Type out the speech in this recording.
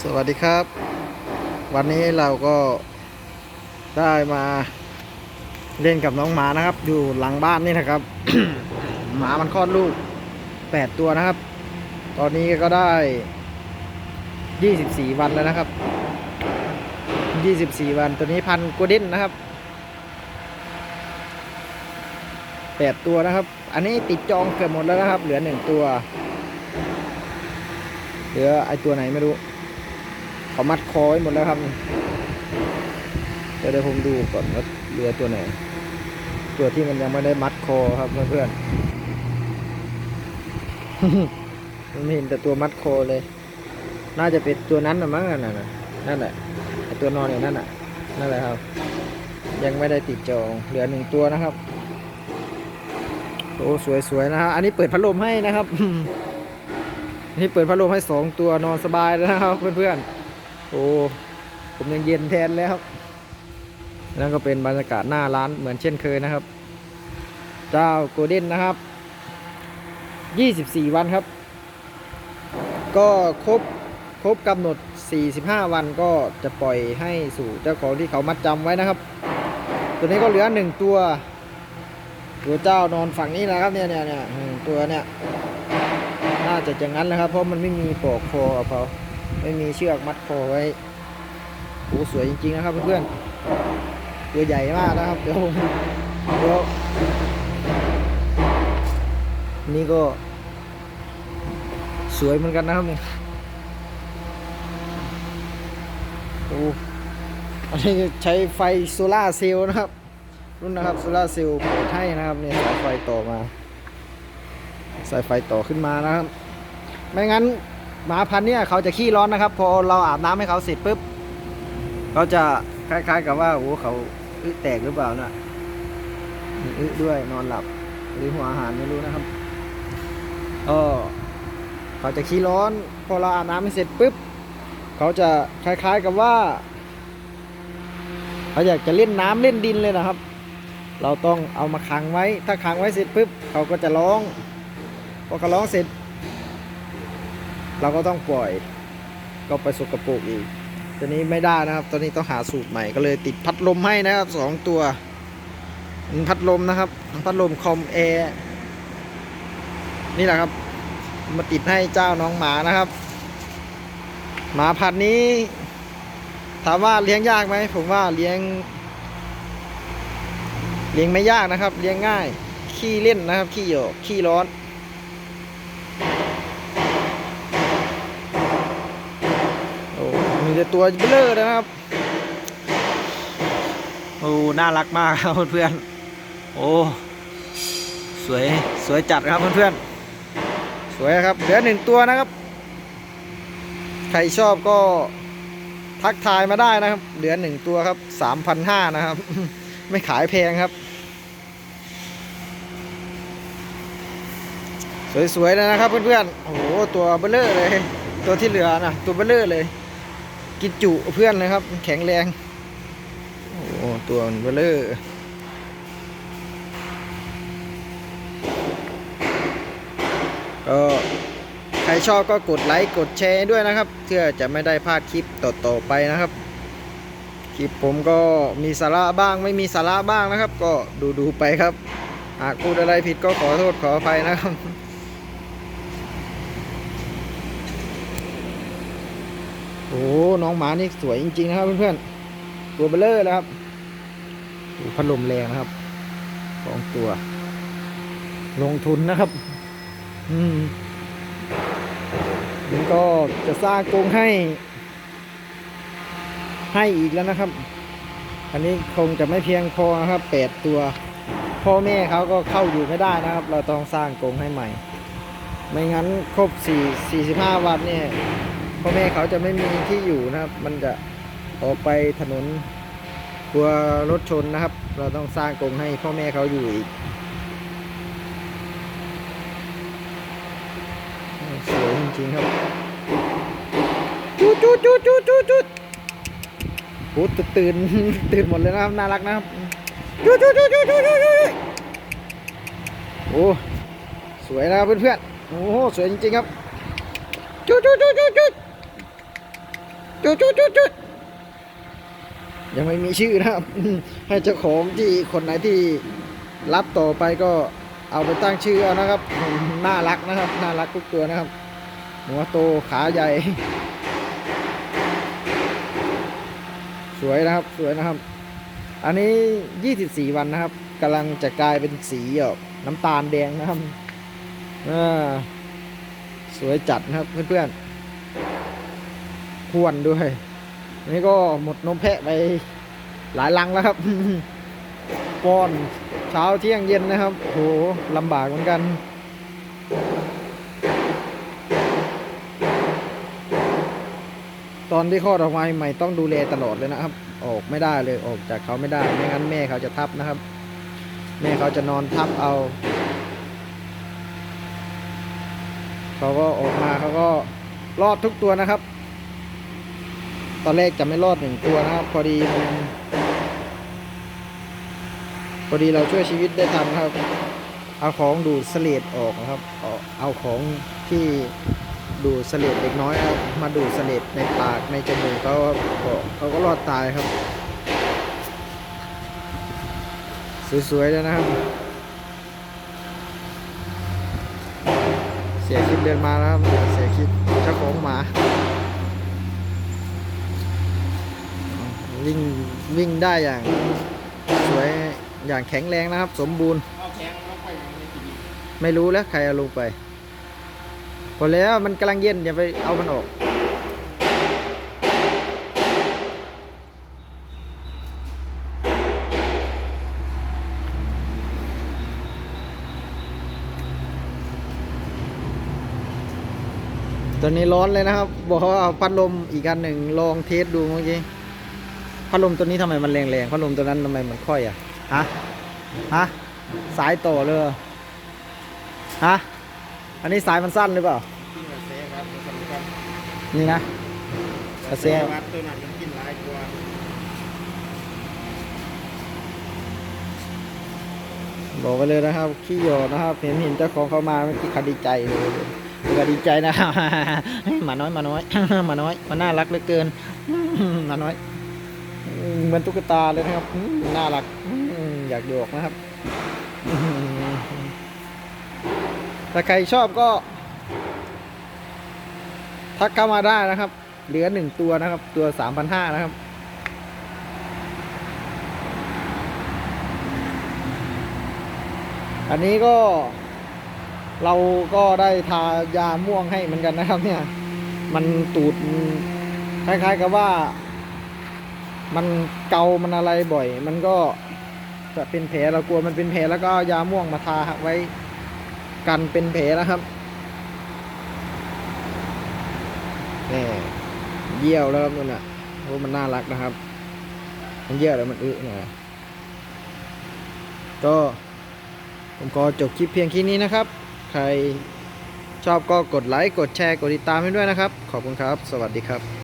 สวัสดีครับ วันนี้เราก็ได้มาเล่นกับน้องหมานะครับ อยู่หลังบ้านนี่นะครับ หมามันคลอดลูก8ตัวนะครับ ตอนนี้ก็ได้24วันแล้วนะครับ24วันตัวนี้พันธุ์โกลเด้นนะครับ8ตัวนะครับ อันนี้ติดจองเกือบหมดแล้วนะครับ เหลือ1ตัว เหลือไอตัวไหนไม่รู้ เขามัดคอไว้หมดแล้วครับเดี๋ยวเดี๋ยวผมดูก่อนว่าเหลือตัวไหน ตัวที่มันยังไม่ได้มัดคอครับเพื่อนๆผมเห็นแต่ตัวมัดคอเลย น่าจะเป็นตัวนั้นนะมั้งนั่นน่ะนั่นแหละตัวนอนอยู่นั้นน่ะ นั่นแหละครับ ยังไม่ได้ติดจองเหลือหนึ่งตัวนะครับโอ้สวยๆนะครับอันนี้เปิดพัดลมให้นะครับนี่เปิดพัดลมให้สองตัวนอนสบายแล้วนะครับเพื่อนๆ โอ้ผมยังเย็นแทนแล้วนั่นก็เป็นบรรยากาศหน้าร้านเหมือนเช่นเคยนะครับ เจ้าโกลเด้นนะครับ 24 วันครับ ก็ครบครบกำหนด 45 วันก็จะปล่อยให้สู่เจ้าของที่เขามัดจำไว้นะครับ ตัวนี้ก็เหลือหนึ่งตัวตัวเจ้านอนฝั่งนี้นะครับเนี่ยเนี่ยเนี่ยตัวเนี่ยน่าจะอย่างนั้นแหละครับเพราะมันไม่มีปลอกคอกับเขา ไม่มีเชือกมัดคอไว้โอ้สวยจริงๆนะครับเพื่อนๆตัวใหญ่มากนะครับเดี๋ยวเดี๋ยวนี่ก็ สวยเหมือนกันนะครับเนี่ยโอ้อันนี้ใช้ไฟโซล่าเซลล์นะครับ รุ่นนะครับโซล่าเซลล์เปิดให้นะครับเนี่ยสายไฟต่อมา สายไฟต่อขึ้นมานะครับ ไม่งั้น หมาพันธุ์เนี่ยเขาจะขี้ร้อนนะครับ พอเราอาบน้ำให้เขาเสร็จปุ๊บเขาจะคล้าย ๆ กับว่าโอ้เขาอึแตกหรือเปล่านะมีอึด้วยนอนหลับ หรือหัวอาหารไม่รู้นะครับก็เขาจะขี้ร้อน พอเราอาบน้ำให้เสร็จปุ๊บเขาจะคล้าย ๆกับว่าเขาอยากจะเล่นน้ำเล่นดินเลยนะครับ เราต้องเอามาขังไว้ ถ้าขังไว้เสร็จปุ๊บเขาก็จะร้อง พอเขาร้องเสร็จ เราก็ต้องปล่อยก็ไปสกปรกอีกตัวนี้ไม่ได้นะครับ ตัวนี้ต้องหาสูตรใหม่ก็เลยติดพัดลมให้นะครับสองตัวพัดลมนะครับ พัดลมคอมแอร์นี่แหละครับ มาติดให้เจ้าน้องหมานะครับ หมาพันนี้ ถามว่าเลี้ยงยากไหมผมว่าเลี้ยง เลี้ยงไม่ยากนะครับ เลี้ยงง่าย ขี้เล่นนะครับ ขี้หยอกขี้ร้อน โอ้มีแต่ตัวเบลอนะครับโอ้น่ารักมากครับเพื่อนๆโอ้สวยสวยจัดครับเพื่อนๆสวยครับเหลือหนึ่งตัวนะครับ ใครชอบก็ทักทายมาได้นะครับ เหลือหนึ่งตัวครับสามพันห้านะครับ ไม่ขายแพงครับ สวยๆเลยนะครับเพื่อนๆโอ้โหตัวเบลเลอร์เลย ตัวที่เหลือนะตัวเบลเลอร์เลย กินจุเพื่อนเลยครับ แข็งแรง โอ้ ตัวมันเบลเลอร์ก็ใครชอบก็กดไลค์กดแชร์ด้วยนะครับ เพื่อจะไม่ได้พลาดคลิปต่อๆไปนะครับ คลิปผมก็มีสาระบ้างไม่มีสาระบ้างนะครับ ก็ดูดูๆไปครับ หากพูดอะไรผิดก็ขอโทษขออภัยนะครับ โอ้น้องหมานี่สวยจริง ๆ นะครับเพื่อนๆตัวเบลเลอร์แล้วครับพัดลมแรงนะครับสองตัว ลงทุนนะครับ อืมนี่ก็จะสร้างกรงให้ ให้อีกแล้วนะครับ อันนี้คงจะไม่เพียงพอนะครับแปดตัว พ่อแม่เขาก็เข้าอยู่ไม่ได้นะครับ เราต้องสร้างกรงให้ใหม่ ไม่งั้นครบสี่สี่สิบห้าวันเนี่ย พ่อแม่เขาจะไม่มีที่อยู่นะครับ มันจะออกไปถนนกลัวรถชนนะครับ เราต้องสร้างกรงให้พ่อแม่เขาอยู่อีกสวยจริงๆครับจุดจุดจุดจุดจุดจุดโอ้ตื่นตื่นหมดเลยนะครับ น่ารักนะครับจุดจุดจุดจุดจุดจุดจุดโอ้สวยนะครับเพื่อนๆโอ้โหสวยจริงๆครับจุดจุดจุดจุด จุดจุดจุดจุดยังไม่มีชื่อนะครับ ให้เจ้าของที่คนไหนที่รับต่อไปก็เอาไปตั้งชื่อเอานะครับ น่ารักนะครับ น่ารักทุกตัวนะครับ หัวโตขาใหญ่ สวยนะครับสวยนะครับ อันนี้ 24 วันนะครับกำลังจะกลายเป็นสีออกน้ำตาลแดงนะครับอ่าสวยจัดนะครับเพื่อนๆ พวนด้วย นี่ก็หมดนมแพะไปหลายลังแล้วครับ ป้อนเช้าเที่ยงเย็นนะครับ โหลำบากเหมือนกัน ตอนที่คลอดออกมาใหม่ต้องดูแลตลอดเลยนะครับ ออกไม่ได้เลยออกจากเขาไม่ได้ ไม่งั้นแม่เขาจะทับนะครับ แม่เขาจะนอนทับเอาเขาก็ออกมาเขาก็รอดทุกตัวนะครับ ตอนแรกจะไม่รอดหนึ่งตัวนะครับ พอดีมันพอดีเราช่วยชีวิตได้ทันครับ เอาของดูดเสลดออกนะครับ เอาของที่ดูดเสลดเด็กน้อยครับมาดูดเสลดในปากในจมูกเขาก็เขาก็รอดตายครับ สวยๆเลยนะครับ เสียคิดเดินมาแล้วครับเสียคิดเจ้าของหมา วิ่งวิ่งได้อย่างสวยอย่างแข็งแรงนะครับ สมบูรณ์ ไม่รู้แล้วใครเอาลงไป พอแล้วมันกำลังเย็นอย่าไปเอามันออกตอนนี้ร้อนเลยนะครับ บอกว่าพัดลมอีกอันหนึ่งลองเทสดูเมื่อกี้ พัดลมตัวนี้ทำไมมันแรงๆพัดลมตัวนั้นทำไมมันค่อยอะฮะฮะสายต่อเลยฮะอันนี้สายมันสั้นหรือเปล่านี่นะกระเซวัดตัวนั้นมันกินหลายกว่าบอกไปเลยนะครับ ขี้หยอนะครับเห็นเห็นเจ้าของเขามาเมื่อกี้เขาดีใจเลยเขาดีใจนะครับหมาน้อยหมาน้อยหมาน้อยมันน่ารักเหลือเกินหมาน้อย เหมือนตุ๊กตาเลยนะครับน่ารักอยากหยอกนะครับ ถ้าใครชอบก็ ทักเข้ามาได้นะครับ เหลือหนึ่งตัวนะครับ ตัวสามพันห้านะครับอันนี้ก็เราก็ได้ทายาม่วงให้เหมือนกันนะครับ เนี่ย มันตูดคล้ายๆกับว่า มันเกา มันอะไรบ่อย มันก็จะเป็นแผลเรากลัวมันเป็นแผลแล้วก็เอายาม่วงมาทาไว้กันเป็นแผลนะครับนี่เยี่ยวแล้วครับนั่นน่ะโอ้มันน่ารักนะครับ มันเยี่ยวแล้วมันอึน่ยก็ผมก็จบคลิปเพียงแค่นี้นะครับ ใครชอบก็กดไลค์ กดแชร์ กดติดตามให้ด้วยนะครับ ขอบคุณครับ สวัสดีครับ